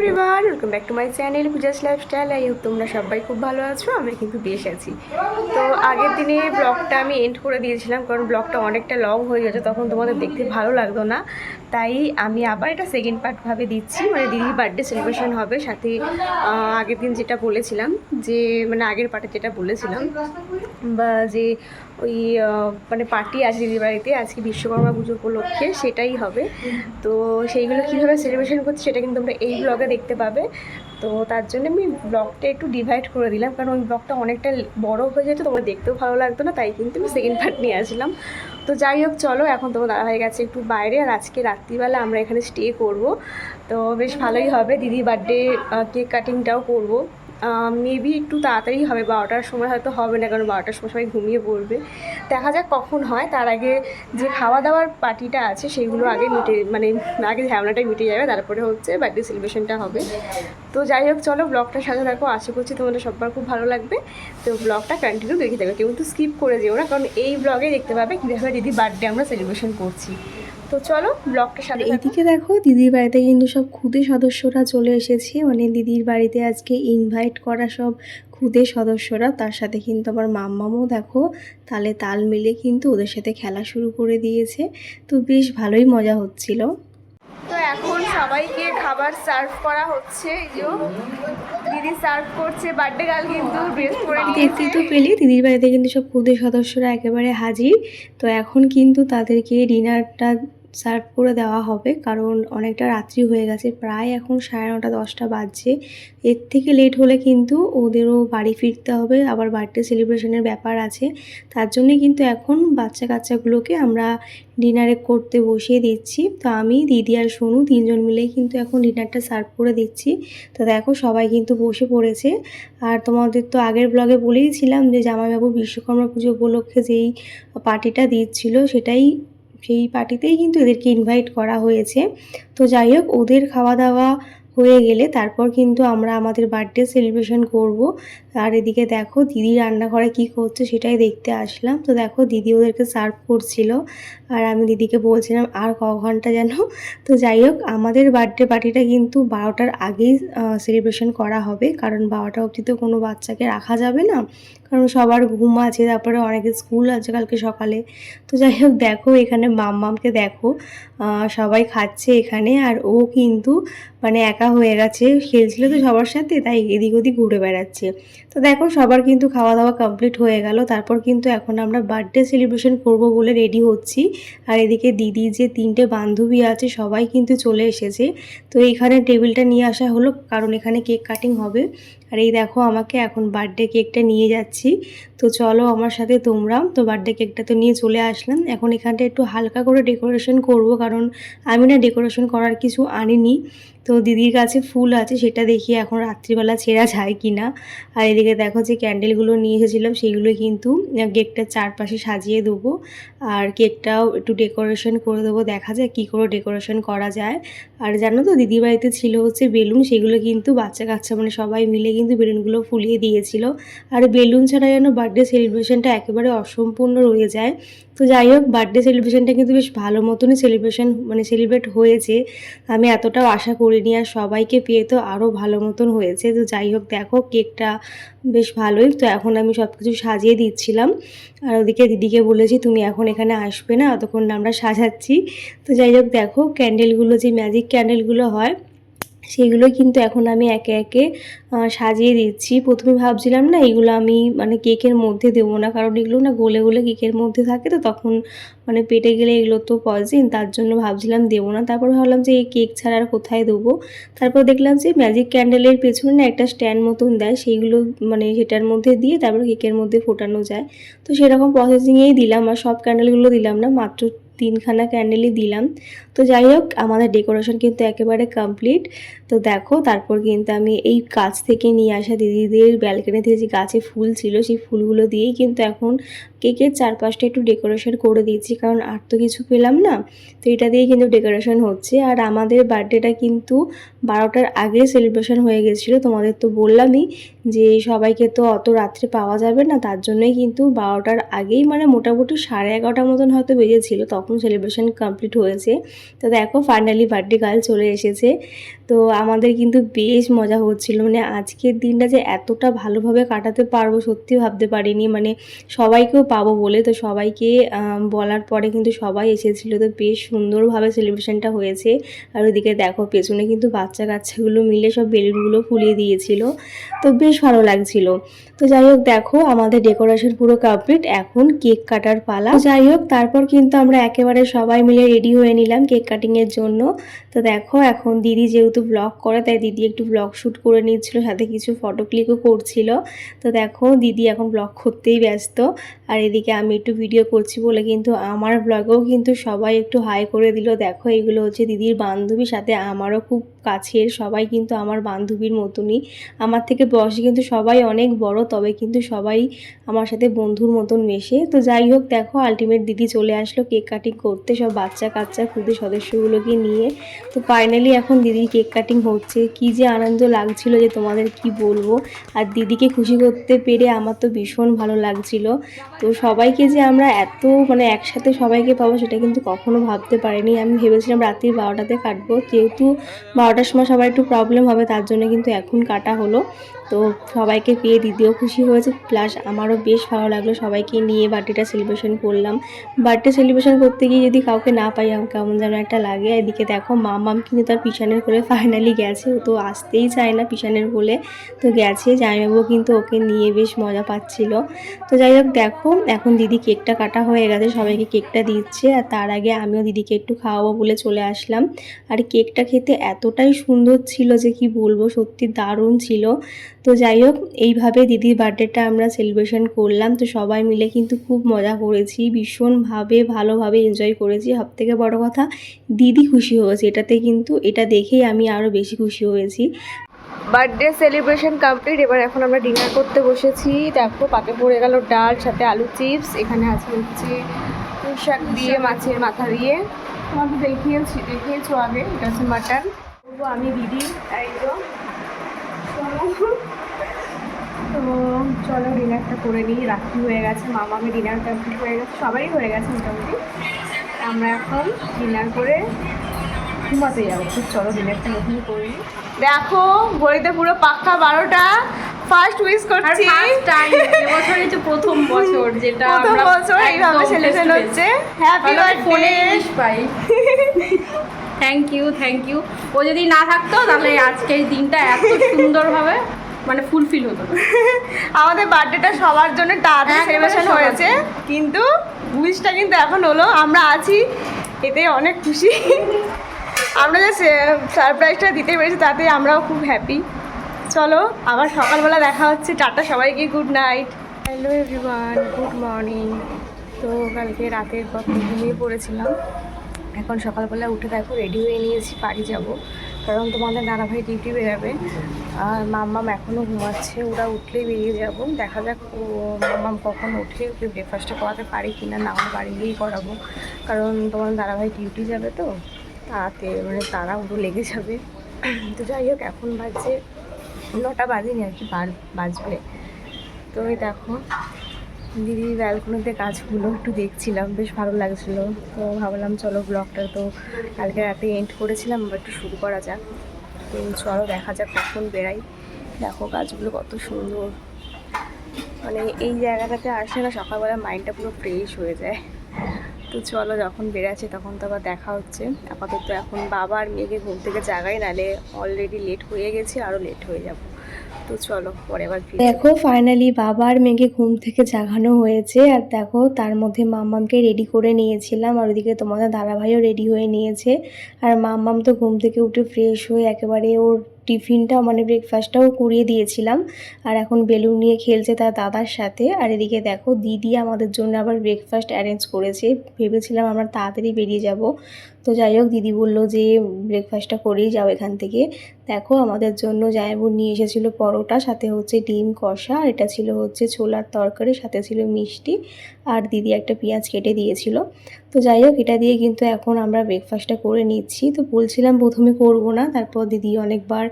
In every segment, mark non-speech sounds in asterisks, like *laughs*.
Everyone welcome back to my channel Pooja's lifestyle I তোমরা সবাই খুব ভালো আছো, আমি কিন্তু বেশ আছি। তো আগের দিনে ব্লগটা আমি এন্ড করে দিয়েছিলাম, কারণ ব্লগটা অনেকটা লং হয়ে গেছে, তখন তোমাদের দেখতে ভালো লাগতো না। তাই আমি আবার এটা সেকেন্ড পার্টভাবে দিচ্ছি মানে দিদির বার্থডে সেলিব্রেশন হবে, সাথে আগের দিন যেটা বলেছিলাম, যে মানে আগের পার্টে যেটা বলেছিলাম। বা যে ওই মানে পার্টি আছে দিদির বাড়িতে, আজকে বিশ্বকর্মা পুজো উপলক্ষে সেটাই হবে। তো সেইগুলো কীভাবে সেলিব্রেশন করছি সেটা কিন্তু তোমরা এই ব্লগে দেখতে পাবে। তো তার জন্য আমি ব্লগটা একটু ডিভাইড করে দিলাম, কারণ ওই ব্লগটা অনেকটা বড় হয়ে যেত, তোমার দেখতেও ভালো লাগতো না, তাই কিন্তু আমি সেকেন্ড পার্ট নিয়ে আসলাম। তো যাই হোক, চলো, এখন তোমার দাদা হয়ে গেছে একটু বাইরে, আর আজকে রাত্রিবেলা আমরা এখানে স্টে করব। তো বেশ ভালোই হবে দিদি বার্থডে কেক কাটিংটাও করব। মেবি একটু তাড়াতাড়ি হবে, বারোটার সময় হয়তো হবে না, কারণ বারোটার সময় সবাই ঘুমিয়ে পড়বে। দেখা যাক কখন হয়, তার আগে যে খাওয়া দাওয়ার পার্টিটা আছে, সেইগুলো আগে মিটে মানে আগে ঝামেলাটাই মিটে যাবে, তারপরে হচ্ছে বার্থডে সেলিব্রেশনটা হবে। তো যাই হোক, চলো ব্লগটা সাথে থাকো, আশা করছি তোমাদের সবার খুব ভালো লাগবে। তো ব্লগটা কন্টিনিউ দেখে থাকবে কিন্তু স্কিপ করে যেও না, কারণ এই ব্লগে দেখতে পাবে কীভাবে দিদি বার্থডে আমরা সেলিব্রেশন করছি। তো চলো ব্লগটার সাথে। এইদিকে দেখো দিদির বাড়িতে কিন্তু সব খুদে সদস্যরা চলে এসেছে। মানে দিদির বাড়িতে আজকে ইনভাইট করা সব খুদে সদস্যরা। তার সাথে কিন্তু আমার মাম্মামও দেখো তালে তাল মিলে কিন্তু ওদের সাথে খেলা শুরু করে দিয়েছে। তো বেশ ভালোই মজা হচ্ছিল। তো এখন সবাইকে খাবার সার্ভ করা হচ্ছে। দিদি সার্ভ করছে বার্থডে গার্ল কিন্তু ড্রেস পরে নিয়েছে। তো পেলে দিদির বাড়িতে কিন্তু সব খুদে সদস্যরা একেবারে হাজির। তো এখন কিন্তু তাদেরকে ডিনারটা সার্ভ করে দেওয়া হবে, কারণ অনেকটা রাত্রি হয়ে গেছে, প্রায় এখন সাড়ে নটা দশটা বাজছে। এর থেকে লেট হলে কিন্তু ওদেরও বাড়ি ফিরতে হবে, আবার বার্থডে সেলিব্রেশনের ব্যাপার আছে। তার জন্যে কিন্তু এখন বাচ্চা কাচ্চাগুলোকে আমরা ডিনারে করতে বসিয়ে দিচ্ছি। তো আমি, দিদি আর সোনু তিনজন মিলেই কিন্তু এখন ডিনারটা সার্ভ করে দিচ্ছি। তো দেখো সবাই কিন্তু বসে পড়েছে। আর তোমাদের তো আগের ব্লগে বলেইছিলাম যে জামাইবাবু বিশ্বকর্মা পুজো উপলক্ষে যেই পার্টিটা দিচ্ছিল সেটাই সেই পার্টিতেই কিন্তু এদেরকে ইনভাইট করা হয়েছে। তো যাই হোক ওদের খাওয়া দাওয়া হয়ে গেলে তারপর কিন্তু আমরা আমাদের বার্থডে সেলিব্রেশন করব। আর এদিকে দেখো, দিদি রান্নাঘরে কি করছে সেটাই দেখতে আসলাম। তো দেখো, দিদি ওদেরকে সার্ভ করছিল। আর আমি দিদিকে বলছিলাম, আর ক ঘণ্টা যেন? তো যাই হোক আমাদের বার্থডে পার্টিটা কিন্তু বারোটার আগেই সেলিব্রেশন করা হবে। কারণ বারোটা অবধি তো কোনো বাচ্চাকে রাখা যাবে না। কারণ সবার ঘুম আছে, তারপরে অনেকে স্কুল আছে কালকে সকালে। তো যাই হোক, দেখো এখানে মাম্মামকে দেখো। সবাই খাচ্ছে এখানে আর ও কিন্তু মানে একা হয়ে গেছে। খেলছিল তো সবার সাথে, তাই এদিক ওদিক ঘুরে বেড়াচ্ছে। তো দেখো সবার কিন্তু খাওয়া দাওয়া কমপ্লিট হয়ে গেল। তারপর কিন্তু এখন আমরা বার্থডে সেলিব্রেশন করব বলে রেডি হচ্ছি। আর এদিকে দিদি যে তিনটে বান্ধবী আছে, সবাই কিন্তু চলে এসেছে। তো এইখানে টেবিলটা নিয়ে আসা হলো, কারণ এখানে কেক কাটিং হবে। আর এই দেখো আমাকে এখন বার্থডে কেকটা নিয়ে যাচ্ছি। তো চলো আমার সাথে তোমরা, তো বার্থডে কেকটা তো নিয়ে চলে আসলাম। এখন এখানটা একটু হালকা করে ডেকোরেশন করব, কারণ আমি না ডেকোরেশন করার কিছু আনিনি। তো দিদির কাছে ফুল আছে, সেটা দেখি এখন রাত্রিবেলা ছেঁড়া যায় কি না আর এদিকে দেখো যে ক্যান্ডেলগুলো নিয়ে এসেছিলাম, সেগুলো কিন্তু কেকটার চারপাশে সাজিয়ে দেবো। আর কেকটাও একটু ডেকোরেশন করে দেবো, দেখা যায় কী করে ডেকোরেশন করা যায়। আর জানো তো দিদির বাড়িতে ছিল হচ্ছে বেলুন, সেগুলো কিন্তু বাচ্চা কাচ্চা মানে সবাই মিলে কিন্তু বেলুনগুলো ফুলিয়ে দিয়েছিল। আর বেলুন ছাড়া যেন বার্থডে সেলিব্রেশনটা একেবারে অসম্পূর্ণ রয়ে যায়। তো যাই হোক বার্থডে সেলিব্রেশনটা কিন্তু বেশ ভালো মতনই সেলিব্রেশন মানে সেলিব্রেট হয়েছে। আমি এতটাও আশা করিনি আর সবাইকে পেয়ে তো আরও ভালো মতন হয়েছে। তো যাই হোক, দেখো কেকটা বেশ ভালোই। তো এখন আমি সব কিছু সাজিয়ে দিচ্ছিলাম। আর ওদিকে দিদিকে বলেছি, তুমি এখন এখানে আসবে না অতক্ষণ আমরা সাজাচ্ছি। তো যাই হোক, দেখো ক্যান্ডেলগুলো যে ম্যাজিক ক্যান্ডেলগুলো হয় সেগুলো কিন্তু এখন আমি একে একে সাজিয়ে দিচ্ছি। প্রথমে ভাবছিলাম না এগুলো আমি মানে কেকের মধ্যে দেবো না, কারণ এগুলো না গলে গলে কেকের মধ্যে থাকে তো, তখন মানে পেটে গেলে এগুলো তো পয়জিন তার জন্য ভাবছিলাম দেবো না। তারপর ভাবলাম যে এই কেক ছাড়া আর কোথায় দেবো? তারপর দেখলাম যে ম্যাজিক ক্যান্ডেলের পেছনে না একটা স্ট্যান্ড মতন দেয়, সেইগুলো মানে সেটার মধ্যে দিয়ে তারপর কেকের মধ্যে ফোটানো যায়। তো সেরকম প্রসেসিংয়েই দিলাম, আর সব ক্যান্ডেলগুলো দিলাম না, মাত্র তিনখানা ক্যান্ডেলই দিলাম। তো যাই হোক, আমাদের ডেকোরেশন কিন্তু একেবারে কমপ্লিট তো দেখো, তারপর কিন্তু আমি এই গাছ থেকে নিয়ে আসা দিদিদের ব্যালকনি থেকে যে গাছে ফুল ছিল, সেই ফুলগুলো দিয়েই কিন্তু এখন কেকের চারপাশটা একটু ডেকোরেশন করে দিয়েছি, কারণ আর তো কিছু পেলাম না। তো এটা দিয়েই কিন্তু ডেকোরেশন হচ্ছে। আর আমাদের বার্থডেটা কিন্তু বারোটার আগে সেলিব্রেশন হয়ে গেছিল। তোমাদের তো বললামই যে সবাইকে তো অত রাত্রে পাওয়া যাবে না, তার জন্যই কিন্তু বারোটার আগেই মানে মোটামুটি সাড়ে এগারোটার মতন হয়তো বেজেছিল, তখন সেলিব্রেশন কমপ্লিট হয়েছে। তো দেখো ফাইনালি বার্থডে গার্ল চলে এসেছে। তো আমাদের কিন্তু বেশ মজা হচ্ছিল। মানে আজকের দিনটা যে এতটা ভালোভাবে কাটাতে পারব সত্যি ভাবতে পারিনি। মানে সবাইকেও পাবো বলে। তো সবাইকে বলার পরে কিন্তু সবাই এসেছিল। তো বেশ সুন্দরভাবে সেলিব্রেশনটা হয়েছে। আর ওদিকে দেখো, পেছনে কিন্তু বাচ্চা কাচ্চাগুলো মিলে সব বেলুনগুলো ফুলিয়ে দিয়েছিল। তো বেশ ভালো লাগছিল। তো যাই হোক, দেখো, আমাদের ডেকোরেশন পুরো কমপ্লিট। এখন কেক কাটার পালা। যাই হোক, তারপর কিন্তু আমরা একেবারে সবাই মিলে রেডি হয়ে নিলাম কেক কাটিংয়ের জন্য। তো দেখো, এখন দিদি যেহেতু ব্লগ করে, তাই দিদি একটু ব্লগ শ্যুট করে নিচ্ছিল সাথে কিছু ফটো ক্লিকও করছিল। তো দেখো, দিদি এখন ব্লগ করতেই ব্যস্ত। আর এদিকে আমি একটু ভিডিও করছি বলে কিন্তু আমার ব্লগেও কিন্তু সবাই একটু হাই করে দিল। দেখো, এগুলো হচ্ছে দিদির বান্ধবী সাথে আমারও খুব কাছের সবাই কিন্তু আমার বান্ধবীর মতনই। আমার থেকে বয়সে কিন্তু সবাই অনেক বড়, তবে কিন্তু সবাই আমার সাথে বন্ধুর মতন মেশে। তো যাই হোক, দেখো আলটিমেট দিদি চলে আসলো কেক কাটিং করতে। সব বাচ্চা কাচ্চা, খুদে সদস্যগুলোকে নিয়ে। তো ফাইনালি এখন দিদির কেক কাটিং হচ্ছে। কি যে আনন্দ লাগছিল যে তোমাদের কি বলব। আর দিদিকে খুশি করতে পেরে আমার তো ভীষণ ভালো লাগছিল। তো সবাইকে যে আমরা এত মানে একসাথে সবাইকে পাবো, সেটা কিন্তু কখনো ভাবতে পারিনি। আমি ভেবেছিলাম রাত্রির বারোটাতে কাটবো। যেহেতু বারোটার সময় সবার একটু প্রবলেম হবে তার জন্য কিন্তু এখন কাটা হলো। তো সবাইকে পেয়ে দিদিও খুশি হয়েছে। প্লাস আমারও বেশ ভালো লাগল সবাইকে নিয়ে বার্থডেটা সেলিব্রেশন করলাম। বার্থডে সেলিব্রেশন করতে গিয়ে যদি কাউকে না পাই কেমন যেন একটা লাগে। এদিকে দেখো মামাম কিন্তু তার পিছনের কোলে ফাইনালি গেছে। ও তো আসতেই চায় না পিছনের কোলে। তো গেছে, জামাইবাবু কিন্তু ওকে নিয়ে বেশ মজা পাচ্ছিল। তো যাই হোক, দেখো এখন দিদি কেকটা কাটা হয়ে গেছে, সবাইকে কেকটা দিচ্ছে। আর তার আগে আমিও দিদিকে একটু খাওয়াবো বলে চলে আসলাম। আর কেকটা খেতে এতটাই সুন্দর ছিল যে কি বলব, সত্যি দারুণ ছিল। তো যাই হোক এইভাবে দিদির বার্থডেটা আমরা সেলিব্রেশন করলাম। তো সবাই মিলে কিন্তু খুব মজা করেছি ভীষণভাবে ভালোভাবে এনজয় করেছি। সব থেকে বড় কথা দিদি খুশি হয়েছে। এটাতে কিন্তু এটা দেখেই আমি আরও বেশি খুশি হয়েছি। বার্থডে সেলিব্রেশন কমপ্লিট এবার এখন আমরা ডিনার করতে বসেছি। দেখো পাতে পড়ে গেল ডাল সাথে আলু চিপস এখানে আছে হচ্ছে পুঁই শাক দিয়ে মাছের মাথা দিয়ে। তোমাকে দেখিয়েছি দেখিয়েছো আগে এটা হচ্ছে মাটন আমি দিদি। এই তো চলো। ডিনারটা করে নিই। রাত্রি হয়ে গেছে মামা আমি ডিনার কমপ্লিট হয়ে গেছে সবারই হয়ে গেছে মোটামুটি। আমরা এখন ডিনার করে ঘুমাতে যাব। চলো ডিনারটা নতুন করে নিই। দেখো ঘড়িতে পুরো পাক্কা বারোটা। ফার্স্ট উইশ করছি। এবছরই তো প্রথম বছর যেটা প্রথম বছর এইভাবে সেলিব্রেশন। হচ্ছে হ্যাপি বার্থডে পাই। থ্যাংক ইউ থ্যাংক ইউ ও যদি না থাকতো তাহলে আজকে এই দিনটা এত সুন্দরভাবে মানে ফুলফিল হতো। *laughs* আমাদের বার্থডেটা সবার জন্য তাড়াতাড়ি একেবারে সেলিব্রেশন হয়েছে। কিন্তু উইশটা কিন্তু এখন হলো আমরা আছি এতে অনেক খুশি। *laughs* আমরা যে সারপ্রাইজটা দিতে পেরেছি তাতে আমরাও খুব হ্যাপি চলো আবার সকালবেলা দেখা হচ্ছে। টাটা সবাইকে good night hello everyone good morning তো কালকে রাতের পর ঘুমিয়ে পড়েছিলাম। এখন সকালবেলা উঠে দেখো রেডি হয়ে নিয়েছি বাড়ি যাব। কারণ তোমাদের দাদাভাই ডিউটি বেরোবে আর মাম্মাম এখনও ঘুমাচ্ছে, ওরা উঠলেই বেরিয়ে যাব। দেখা যাক মাম্মাম কখন উঠে ওকে ব্রেকফাস্টটা করাতে পারি কি না না বাড়ি গিয়েই করাবো। কারণ তোমার দাদাভাই ডিউটি যাবে তো, তাতে মানে তারা ওগুলো লেগে যাবে। তো যাই হোক, এখন বাজছে নটা বাজেনি আর কি বাজবে। তো এই দেখো দিদি ব্যালকনিতে গাছগুলো একটু দেখছিলাম, বেশ ভালো লাগছিল। তো ভাবলাম চলো ব্লগটা তো কালকে রাতে এন্ড করেছিলাম, এবার একটু শুরু করা যাক। তো চলো দেখা যাক কখন বেড়াই দেখো গাছগুলো কত সুন্দর। মানে এই জায়গাটাতে আসলে না, সকালবেলা মাইন্ডটা পুরো ফ্রেশ হয়ে যায়। তো চলো যখন বেড়াচ্ছে তখন তো আবার দেখা হচ্ছে। আপাতত এখন বাবা আর মেয়েকে ঘুম থেকে জাগাই নালে অলরেডি লেট হয়ে গেছে আরও লেট হয়ে যাব। তো চলো, পরে দেখো ফাইনালি বাবার মেয়েকে ঘুম থেকে জাগানো হয়েছে আর দেখো, তার মধ্যে মাম্মামকে রেডি করে নিয়েছিলাম আর ওদিকে তোমাদের দাদাভাইও রেডি হয়ে নিয়েছে। আর মাম্মাম তো ঘুম থেকে উঠে ফ্রেশ হয়ে একেবারে ওর টিফিনটা মানে ব্রেকফাস্টটাও করিয়ে দিয়েছিলাম। আর এখন বেলুন নিয়ে খেলছে তার দাদার সাথে। আর এদিকে দেখো, দিদি আমাদের জন্য আবার ব্রেকফাস্ট অ্যারেঞ্জ করেছে। ভেবেছিলাম আমরা তাড়াতাড়ি বেরিয়ে যাব। তো যাই হোক, দিদি বলল যে ব্রেকফাস্টটা করেই যাও এখান থেকে। দেখো, আমাদের জন্য জায়বুর নিয়ে এসেছিল পরোটা, সাথে হচ্ছে ডিম, কষা, আর এটা ছিল হচ্ছে ছোলার তরকারি, সাথে ছিল মিষ্টি, আর দিদি একটা পেঁয়াজ কেটে দিয়েছিল। তো যাই হোক, এটা দিয়ে কিন্তু এখন আমরা ব্রেকফাস্টটা করে নিচ্ছি। তো বলছিলাম প্রথমে করব না, তারপর দিদি অনেকবার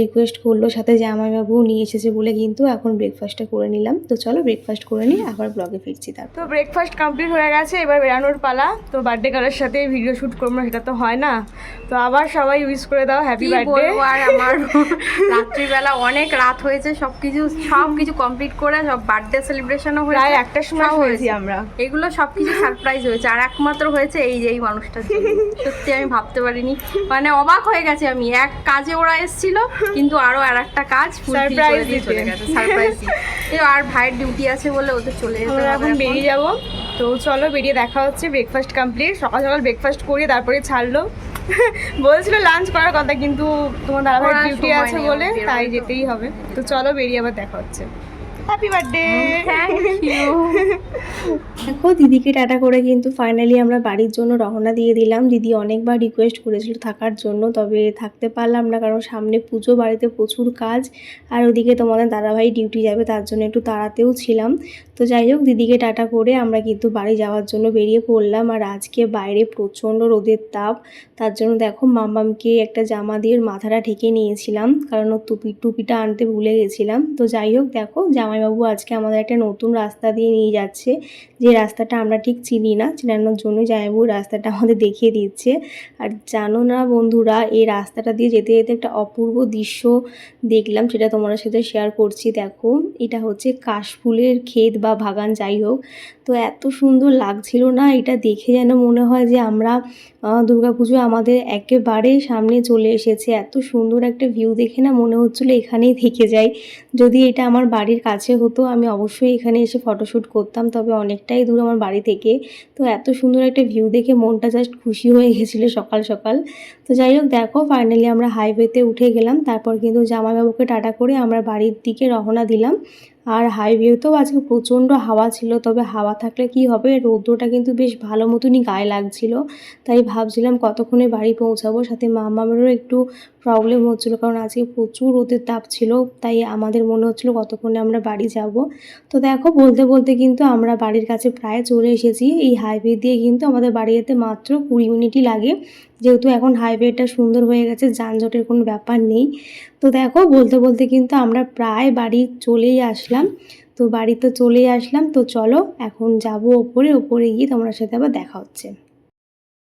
রিকোয়েস্ট করল, সাথে জামাইবাবু নিয়ে এসেছে বলে কিন্তু এখন ব্রেকফাস্টটা করে নিলাম। তো চলো ব্রেকফাস্ট করে নিই আবার ব্লগে ফিরছি তারপর। তো ব্রেকফাস্ট কমপ্লিট হয়ে গেছে, এবার বেরানোর পালা। তো বার্থডে গার্লের সাথে ভিডিও শ্যুট না সেটা তো হয় না। তো আবার সবাই উইশ করে দাও হ্যাপি বার্থডে আর আমার রাত্রিবেলা অনেক রাত হয়েছে সব কিছু সব কিছু কমপ্লিট করে সব বার্থডে সেলিব্রেশনও প্রায় হয়েছে। একটার সময় হয়েছি। আমরা। এগুলো সব কিছু সারপ্রাইজ হয়েছে আর একমাত্র হয়েছে এই যে এই মানুষটার জন্য। *laughs* সত্যি আমি ভাবতে পারিনি। মানে অবাক হয়ে গেছে আমি। এক কাজে ওরা এসেছিল কিন্তু আরও আর একটা কাজ দিয়ে চলে গেছে সারপ্রাইজ আর ভাইয়ের ডিউটি আছে বলে ওদের চলে যেতে আমরা হবে এখন। বেরিয়ে যাব। তো চলো বেরিয়ে দেখা হচ্ছে ব্রেকফাস্ট কমপ্লিট সকাল সকাল ব্রেকফাস্ট করে তারপরে ছাড়লো। *laughs* বলছিল লাঞ্চ করার কথা কিন্তু তোমার দাদাভাই ডিউটি আছে বলে তাই যেতেই হবে। তো চলো বেরিয়ে আবার দেখা হচ্ছে। হ্যাপি বার্থডে থ্যাংক ইউ দেখো দিদিকে টাটা করে কিন্তু ফাইনালি আমরা বাড়ির জন্য রওনা দিয়ে দিলাম। দিদি অনেকবার রিকোয়েস্ট করেছিল থাকার জন্য তবে থাকতে পারলাম না কারণ সামনে পুজো বাড়িতে প্রচুর কাজ। আর ওদিকে তোমাদের দাদাভাই ডিউটি যাবে তার জন্য একটু তাড়াতেও ছিলাম। তো যাই হোক দিদিকে টাটা করে আমরা কিন্তু বাড়ি যাওয়ার জন্য বেরিয়ে পড়লাম। আর আজকে বাইরে প্রচণ্ড রোদের তাপ। তার জন্য দেখো মাম্মামকে একটা জামা দিয়ে মাথাটা ঢেকে নিয়েছিলাম। কারণ ওর টুপি টুপিটা আনতে ভুলে গেছিলাম। তো যাই হোক দেখো জামাইবাবু আজকে আমাদের একটা নতুন রাস্তা দিয়ে নিয়ে যাচ্ছে। যে রাস্তাটা আমরা ঠিক চিনি না, চিনানোর জন্য জামাইবাবু রাস্তাটা আমাদের দেখিয়ে দিচ্ছে। আর জানো না বন্ধুরা, এই রাস্তাটা দিয়ে যেতে যেতে একটা অপূর্ব দৃশ্য দেখলাম, সেটা তোমাদের সাথে শেয়ার করছি। দেখো, এটা হচ্ছে কাশফুলের ক্ষেত বা বাগান, যাই হোক। তো এত সুন্দর লাগছিল না, এটা দেখে যেন মনে হয় যে আমরা দুর্গাপুজো আমাদের একেবারে সামনে চলে এসেছে। এত সুন্দর একটা ভিউ দেখে না মনে হচ্ছিল এখানেই থেকে যাই। যদি এটা আমার বাড়ির কাছে হতো, আমি অবশ্যই এখানে এসে ফটোশ্যুট করতাম, তবে অনেকটাই দূর আমার বাড়ি থেকে। তো এত সুন্দর একটা ভিউ দেখে মনটা জাস্ট খুশি হয়ে গেছিল সকাল সকাল। তো যাই হোক, দেখো ফাইনালি আমরা হাইওয়েতে উঠে গেলাম, তারপর কিন্তু জামাইবাবুকে টাটা করে আমরা বাড়ির দিকে রওনা দিলাম। আর হাইওয়েতেও আজকে প্রচণ্ড হাওয়া ছিল, তবে হাওয়া থাকলে কি হবে? রৌদ্রটা কিন্তু বেশ ভালো মতনই গায়ে লাগছিল। তাই ভাবছিলাম কতক্ষণে বাড়ি পৌঁছাবো। সাথে মামামেরও একটু প্রবলেম হচ্ছিল, কারণ আজকে প্রচুর রোদের তাপ ছিল। তাই আমাদের মনে হচ্ছিল কতক্ষণে আমরা বাড়ি যাব। তো দেখো, বলতে বলতে কিন্তু আমরা বাড়ির কাছে প্রায় চলে এসেছি। এই হাইওয়ে দিয়ে কিন্তু আমাদের বাড়ি যেতে মাত্র কুড়ি মিনিটই লাগে। যেহেতু এখন হাইওয়েটা সুন্দর হয়ে গেছে, যানজটের কোনো ব্যাপার নেই। তো দেখো, বলতে বলতে কিন্তু আমরা প্রায় বাড়ি চলেই আসলাম। তো বাড়ি তো চলেই আসলাম, তো চলো এখন যাব ওপরে ওপরে গিয়ে তোমার সাথে আবার দেখা হচ্ছে।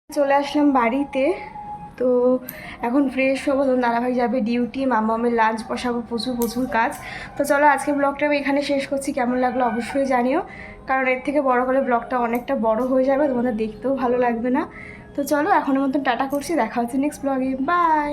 চলে আসলাম বাড়িতে, তো এখন ফ্রেশ হব, তখন দাদাভাই যাবে ডিউটি মামামের লাঞ্চ বসাবো, প্রচুর প্রচুর কাজ। তো চলো আজকে ব্লগটা আমি এখানে শেষ করছি, কেমন লাগল অবশ্যই জানিও। কারণ এর থেকে বড় হলে ব্লগটা অনেকটা বড় হয়ে যাবে, তোমাদের দেখতেও ভালো লাগবে না। তো চলো এখনের মতন টাটা করছি দেখা হচ্ছে নেক্সট ব্লগে বাই